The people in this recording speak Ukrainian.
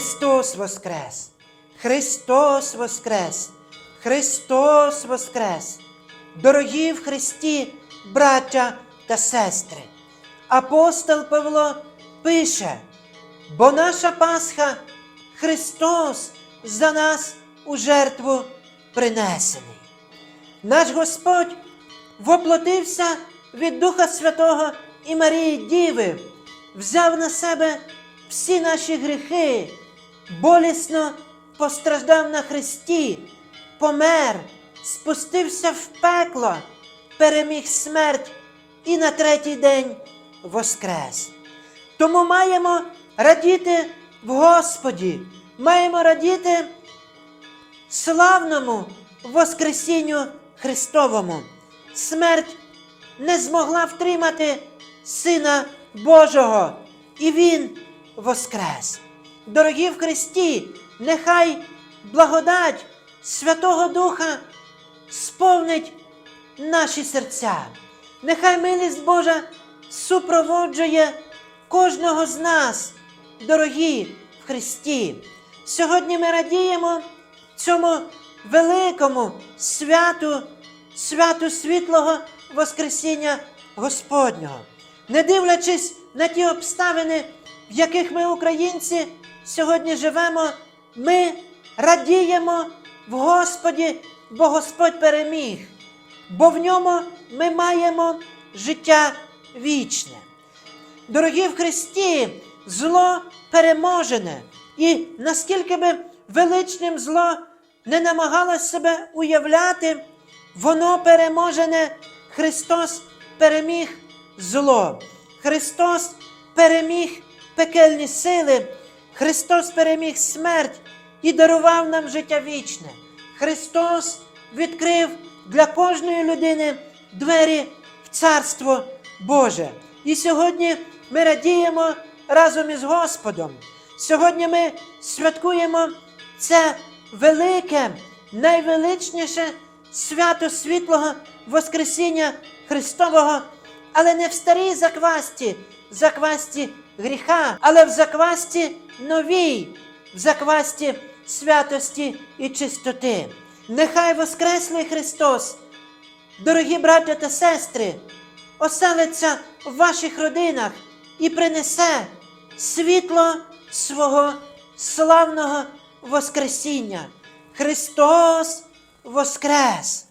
Воскрес! Христос Воскрес! Христос Воскрес! Дорогі в Христі, браття та сестри! Апостол Павло пише, бо наша Пасха Христос за нас у жертву принесений. Наш Господь воплотився від Духа Святого і Марії Діви, взяв на себе всі наші гріхи, болісно постраждав на Христі, помер, спустився в пекло, переміг смерть і на третій день воскрес. Тому маємо радіти в Господі, маємо радіти славному Воскресінню Христовому. Смерть не змогла втримати Сина Божого, і Він воскрес. Дорогі в Христі, нехай благодать Святого Духа сповнить наші серця. Нехай милість Божа супроводжує кожного з нас, дорогі в Христі. Сьогодні ми радіємо цьому великому святу, святу світлого Воскресіння Господнього. Не дивлячись на ті обставини, в яких ми, українці, сьогодні живемо, ми радіємо в Господі, бо Господь переміг, бо в ньому ми маємо життя вічне. Дорогі в Христі, зло переможене, і наскільки би величним зло не намагалось себе уявляти, воно переможене, Христос переміг зло. Христос переміг пекельні сили, Христос переміг смерть і дарував нам життя вічне. Христос відкрив для кожної людини двері в Царство Боже. І сьогодні ми радіємо разом із Господом. Сьогодні ми святкуємо це велике, найвеличніше свято світлого Воскресіння Христового, але не в старій заквасті, заквасті гріха, але в заквасті новій, в заквасті святості і чистоти. Нехай Воскреслий Христос, дорогі браття та сестри, оселиться в ваших родинах і принесе світло свого славного Воскресіння. Христос Воскрес!